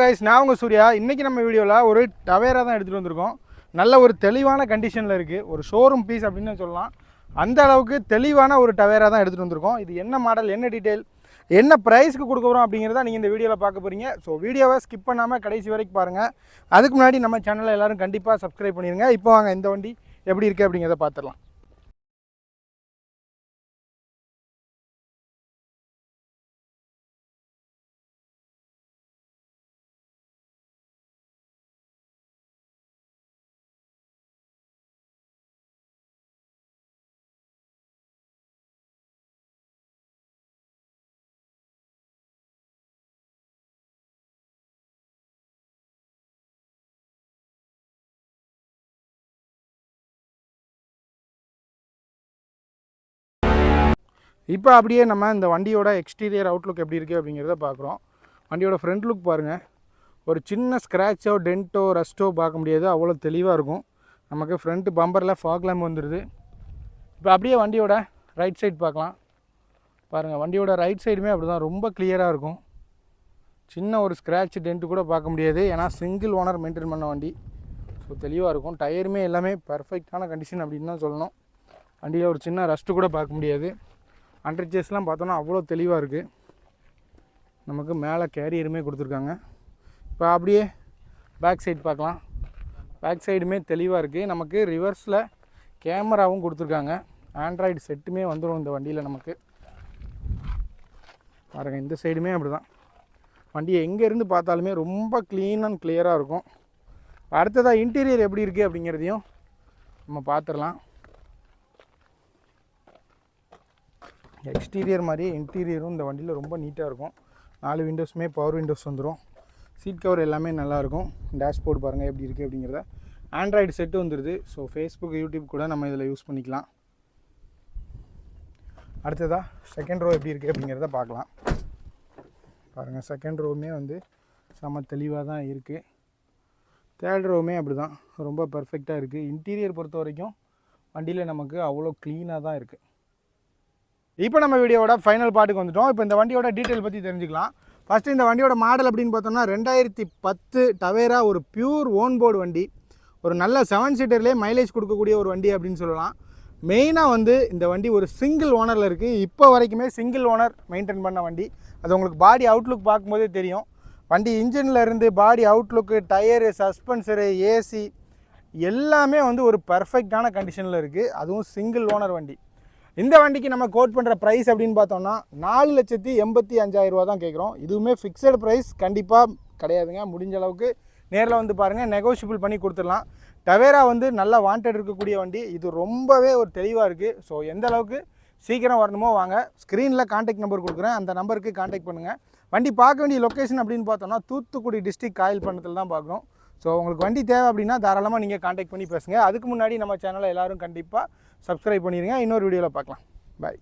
Guys நான் உங்கள் சூர்யா. இன்றைக்கி நம்ம வீடியோவில் ஒரு டவேரா தான் எடுத்துகிட்டு வந்திருக்கோம். நல்ல ஒரு தெளிவான கண்டிஷனில் இருக்குது ஒரு ஷோரூம் பீஸ் அப்படின்னு சொல்லலாம். அந்த அளவுக்கு தெளிவான ஒரு டவேரா தான் எடுத்துகிட்டு வந்திருக்கோம். இது என்ன மாடல் என்ன டீட்டெயில் என்ன ப்ரைஸ்க்கு கொடுக்க போகிறோம் அப்படிங்கிறத நீங்கள் இந்த வீடியோவில் பார்க்க போகிறீங்க ஸோ வீடியோவை ஸ்கிப் பண்ணாமல் கடைசி வரைக்கும் பாருங்கள் அதுக்கு முன்னாடி நம்ம சேனலை எல்லோரும் கண்டிப்பாக சப்ஸ்கிரைப் பண்ணிடுங்க இப்போ வாங்க இந்த வண்டி எப்படி இருக்குது அப்படிங்கிறத பார்த்துடலாம். இப்போ அப்படியே நம்ம இந்த வண்டியோட எக்ஸ்டீரியர் அவுட்லுக் எப்படி இருக்குது அப்படிங்கிறத பார்க்குறோம். வண்டியோட ஃப்ரண்ட் லுக் பாருங்கள் ஒரு சின்ன ஸ்க்ராட்சோ டென்ட்டோ ரஸ்ட்டோ பார்க்க முடியாது. அவ்வளோ தெளிவாக இருக்கும். நமக்கு ஃப்ரண்ட்டு பம்பரில் ஃபாக் லேம்ப் வந்துடுது இப்போ அப்படியே வண்டியோட ரைட் சைடு பார்க்கலாம். பாருங்கள் வண்டியோட ரைட் சைடுமே அப்படி தான் ரொம்ப கிளியராக இருக்கும். சின்ன ஒரு ஸ்க்ராட்ச் டென்ட்டு கூட பார்க்க முடியாது. ஏன்னா சிங்கிள் ஓனர் மெயின்டைன் பண்ண வண்டி. ஸோ தெளிவாக இருக்கும். டயருமே எல்லாமே பர்ஃபெக்டான கண்டிஷன் அப்படின்னு தான் சொல்லணும். வண்டியில் ஒரு சின்ன ரஸ்ட்டு கூட பார்க்க முடியாது. ஹண்ட்ரட் சேஸ்லாம் பார்த்தோன்னா அவ்வளோ தெளிவாக இருக்குது நமக்கு மேலே கேரியருமே கொடுத்துருக்காங்க. இப்போ அப்படியே பேக் சைடு பார்க்கலாம். பேக் சைடுமே தெளிவாக இருக்குது நமக்கு ரிவர்ஸில் கேமராவும் கொடுத்துருக்காங்க. ஆண்ட்ராய்டு செட்டுமே வந்துடும் இந்த வண்டியில் நமக்கு. பாருங்கள் இந்த சைடுமே அப்படி தான் வண்டியை எங்கேருந்து பார்த்தாலுமே ரொம்ப க்ளீன் அண்ட் கிளியராக இருக்கும். அடுத்ததாக இன்டீரியர் எப்படி இருக்குது அப்படிங்கிறதையும் நம்ம பார்த்துடலாம். எக்ஸ்டீரியர் மாதிரியே இன்டீரியரும் இந்த வண்டியில் ரொம்ப நீட்டாக இருக்கும். நாலு விண்டோஸுமே பவர் விண்டோஸ் வந்துடும் சீட் கவர் எல்லாமே நல்லாயிருக்கும் டேஷ்போர்டு பாருங்கள் எப்படி இருக்குது அப்படிங்கிறத. ஆண்ட்ராய்டு செட்டு வந்துடுது ஸோ ஃபேஸ்புக் யூடியூப் கூட நம்ம இதில் யூஸ் பண்ணிக்கலாம். அடுத்ததாக செகண்ட் ரோ எப்படி இருக்குது அப்படிங்கிறத பார்க்கலாம். பாருங்கள் செகண்ட் ரோவுமே வந்து செம்ம தெளிவாக தான் இருக்குது தேர்ட் ரோவுமே அப்படி தான் ரொம்ப பர்ஃபெக்டாக இருக்குது இன்டீரியர் பொறுத்த வரைக்கும் வண்டியில் நமக்கு அவ்வளோ க்ளீனாக தான் இருக்குது இப்போ நம்ம வீடியோவோட ஃபைனல் பாட்டுக்கு வந்துட்டோம். இப்போ இந்த வண்டியோட டீட்டெயில் பற்றி தெரிஞ்சுக்கலாம். ஃபஸ்ட்டு இந்த வண்டியோட மாடல் அப்படின்னு பார்த்தோம்னா ரெண்டாயிரத்தி பத்து டவேரா ஒரு பியூர் ஓன் போர்டு வண்டி. ஒரு நல்ல செவன் சீட்டர்லேயே மைலேஜ் கொடுக்கக்கூடிய ஒரு வண்டி அப்படின்னு சொல்லலாம். மெயினாக வந்து இந்த வண்டி ஒரு சிங்கிள் ஓனரில் இருக்குது இப்போ வரைக்குமே சிங்கிள் ஓனர் மெயின்டைன் பண்ண வண்டி. அது உங்களுக்கு பாடி அவுட்லுக் பார்க்கும்போதே தெரியும். வண்டி இன்ஜினில் இருந்து பாடி அவுட்லுக்கு டயரு சஸ்பென்சரு ஏசி எல்லாமே வந்து ஒரு பர்ஃபெக்டான கண்டிஷனில் இருக்குது அதுவும் சிங்கிள் ஓனர் வண்டி. இந்த வண்டிக்கு நம்ம கோட் பண்ணுற ப்ரைஸ் அப்படின்னு பார்த்தோம்னா நாலு லட்சத்தி எண்பத்தி அஞ்சாயிரம் ரூபா தான் கேட்குறோம். இதுவுமே ஃபிக்ஸட் ப்ரைஸ் கண்டிப்பாக கிடையாதுங்க. முடிஞ்ச அளவுக்கு நேரில் வந்து பாருங்கள் நெகோஷியபிள் பண்ணி கொடுத்துடலாம். டவேரா வந்து நல்லா வாண்டட் இருக்கக்கூடிய வண்டி. இது ரொம்பவே ஒரு தெளிவாக இருக்குது ஸோ எந்த அளவுக்கு சீக்கிரம் வரணுமோ வாங்க. ஸ்க்ரீனில் காண்டாக்ட் நம்பர் கொடுக்குறேன். அந்த நம்பருக்கு காண்டாக்ட் பண்ணுங்கள் வண்டி பார்க்க வேண்டிய லொக்கேஷன் அப்படின்னு பார்த்தோம்னா தூத்துக்குடி டிஸ்ட்ரிக் காயல் பண்ணத்தில் தான் பார்க்குறோம். ஸோ உங்களுக்கு வண்டி தேவை அப்படின்னா தாராளமாக நீங்கள் காண்டாக்ட் பண்ணி பேசுங்க. அதுக்கு முன்னாடி நம்ம சேனலை எல்லோரும் கண்டிப்பாக சப்ஸ்கிரைப் பண்ணிடுங்க இன்னொரு வீடியோவில் பார்க்கலாம். பாய்